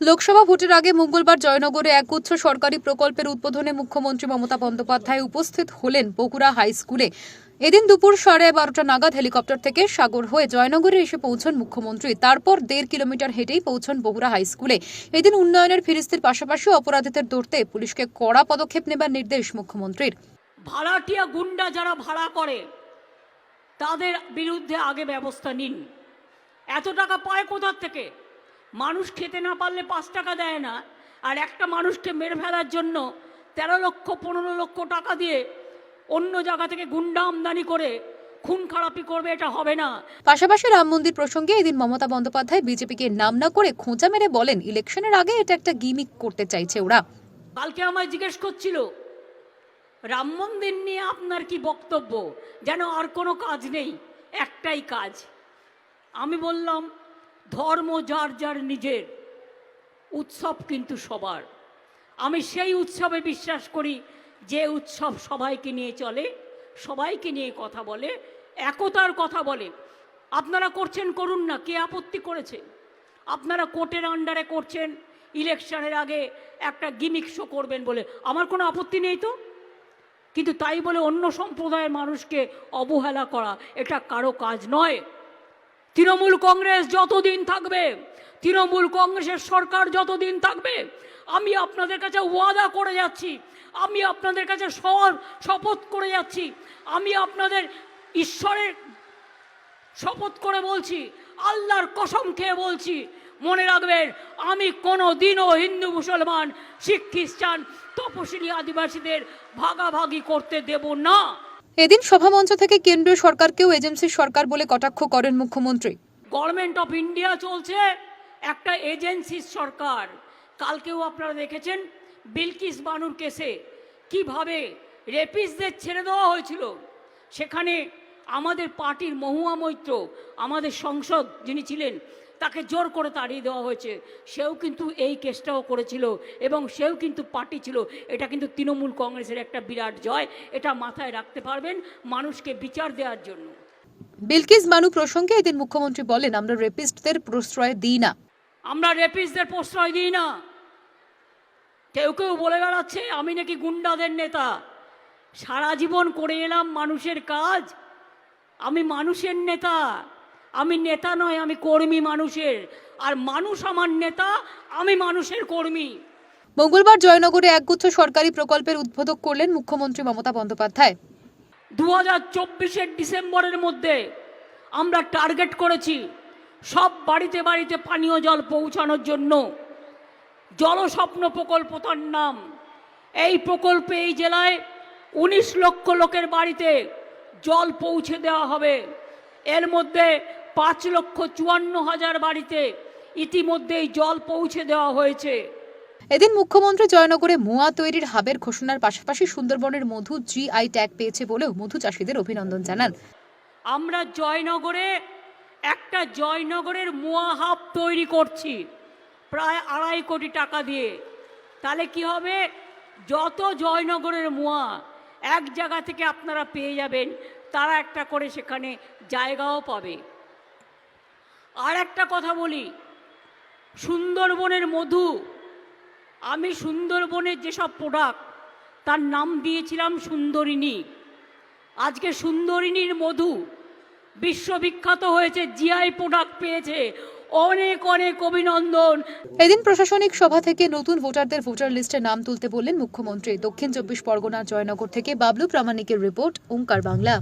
লোকসভা ভোটের আগে মঙ্গলবার জয়নগরে এক উচ্চ সরকারি প্রকল্পের উদ্বোধনে মুখ্যমন্ত্রী মমতা বন্দ্যোপাধ্যায় উপস্থিত হলেন বগুড়া হাই স্কুলে। এদিন দুপুর সাড়ে বারোটা নাগাদ হেলিকপ্টার থেকে সাগর হয়ে জয়নগরে এসে পৌঁছন মুখ্যমন্ত্রী। তারপর দেড় কিলোমিটার হেঁটেই পৌঁছন বগুড়া হাই স্কুলে। এদিন উন্নয়নের ফিরিস্তির পাশাপাশি অপরাধীদের ধরতে পুলিশকে কড়া পদক্ষেপ নেবার নির্দেশ মুখ্যমন্ত্রীর। ভাড়াটিয়া গুন্ডা যারা ভাড়া করে, তাদের বিরুদ্ধে আগে ব্যবস্থা নিন। এত টাকা পায় কোথার থেকে? মানুষ খেতে না পারলে পাঁচ টাকা দেয় না। আর একটা মানুষকে মেরে ফেলার জন্য তেরো লক্ষ পনেরো লক্ষ টাকা দিয়ে অন্য জায়গা থেকে গুন্ডা আমদানি করে খুন খারাপি করবে এটা হবে না। পাশাপাশি রাম মন্দির প্রসঙ্গে এদিন মমতা বন্দ্যোপাধ্যায় বিজেপিকে নাম না করে খোঁচা মেরে বলেন ইলেকশনের আগে এটা একটা গিমিক করতে চাইছে ওরা। কালকে আমায় জিজ্ঞেস করছিল রাম মন্দির নিয়ে আপনার কি বক্তব্য? যেন আর কোনো কাজ নেই একটাই কাজ। আমি বললাম ধর্ম যার যার নিজের, উৎসব কিন্তু সবার। আমি সেই উৎসবে বিশ্বাস করি, যে উৎসব সবাইকে নিয়ে চলে, সবাইকে নিয়ে কথা বলে, একতার কথা বলে। আপনারা করছেন করুন না, কে আপত্তি করেছে? আপনারা কোর্টের আন্ডারে করছেন, ইলেকশনের আগে একটা গিমিক শো করবেন বলে। আমার কোনো আপত্তি নেই তো? কিন্তু তাই বলে অন্য সম্প্রদায়ের মানুষকে অবহেলা করা, এটা কারও কাজ নয়। তৃণমূল কংগ্রেস যতদিন থাকবে, তৃণমূল কংগ্রেসের সরকার যতদিন থাকবে, আমি আপনাদের কাছে ওয়াদা করে যাচ্ছি, আমি আপনাদের কাছে শপথ করে যাচ্ছি, আমি আপনাদের ঈশ্বরের শপথ করে বলছি, আল্লাহর কসম খেয়ে বলছি, মনে রাখবেন, আমি কোনো দিনও হিন্দু, মুসলমান, শিখ, খ্রিস্টান তপশিলি আদিবাসীদের ভাগাভাগি করতে দেব না। এদিন সভামঞ্চ থেকে কেন্দ্রীয় সরকারকেও এজেন্সি সরকার বলে কটাক্ষ করেন মুখ্যমন্ত্রী। গভর্নমেন্ট অফ ইন্ডিয়া চলছে একটা এজেন্সি সরকার। কালকেও আপনারা দেখেছেন বিলকিস বানুর কেসে কীভাবে রেপিসদের ছেড়ে দেওয়া হয়েছিল। সেখানে আমাদের পার্টির মহুয়া মৈত্র আমাদের সংসদ যিনি ছিলেন তাকে জোর করে তাড়িয়ে দেওয়া হয়েছে। সেও কিন্তু এই কেসটাও করেছিল এবং সেও কিন্তু পার্টি ছিল। এটা কিন্তু তৃণমূল কংগ্রেসের একটা বিরাট জয়। এটা মাথায় রাখতে পারবেন মানুষকে বিচার দেওয়ার জন্য। বিলকিস বানু প্রসঙ্গে এদিন মুখ্যমন্ত্রী বলেন আমরা রেপিস্টদের প্রশ্রয় দিই না। আমরা রেপিস্টদের প্রশ্রয় দিই না। কেউ কেউ বলে বেড়াচ্ছে আমি নাকি গুন্ডাদের নেতা। সারা জীবন করে এলাম মানুষের কাজ। আমি মানুষের নেতা। আমি নেতা নয় আমি কর্মী মানুষের। আর মানুষ আমার নেতা আমি মানুষের কর্মী। মঙ্গলবার জয়নগরে একগুচ্ছ সরকারি প্রকল্পের উদ্বোধক করলেন মুখ্যমন্ত্রী মমতা বন্দ্যোপাধ্যায়। দু হাজার চব্বিশের ডিসেম্বরের মধ্যে আমরা টার্গেট করেছি সব বাড়িতে বাড়িতে পানীয় জল পৌঁছানোর জন্য। জলস্বপ্ন প্রকল্প তার নাম। এই প্রকল্পে এই জেলায় উনিশ লক্ষ লোকের বাড়িতে জল পৌঁছে দেওয়া হবে। এর মধ্যে পাঁচ লক্ষ চুয়ান্ন হাজার বাড়িতে ইতিমধ্যেই জল পৌঁছে দেওয়া হয়েছে। এদিন মুখ্যমন্ত্রী জয়নগরে মোয়া তৈরির হাবের ঘোষণার পাশাপাশি সুন্দরবনের মধু জিআই ট্যাগ পেয়েছে বলেও মধু চাষীদের অভিনন্দন জানান। আমরা জয়নগরে একটা জয়নগরের মোয়া হাব তৈরি করছি প্রায় আড়াই কোটি টাকা দিয়ে। তাহলে কি হবে? যত জয়নগরের মোয়া এক জায়গা থেকে আপনারা পেয়ে যাবেন, তারা একটা করে সেখানে জায়গাও পাবে। আর একটা কথা বলি, সুন্দরবনের মধু, আমি সুন্দরবনের যেসব প্রোডাক্ট তার নাম দিয়েছিলাম সুন্দরিনী আজকে সুন্দরিনীর মধু বিশ্ববিখ্যাত হয়েছে জিআই প্রোডাক্ট পেয়েছে। অনেক অনেক অভিনন্দন। এদিন প্রশাসনিক সভা থেকে নতুন ভোটারদের ভোটার লিস্টে নাম তুলতে বললেন মুখ্যমন্ত্রী। দক্ষিণ চব্বিশ পরগনার জয়নগর থেকে বাবলু প্রামাণিকের রিপোর্ট, ওঙ্কার বাংলা।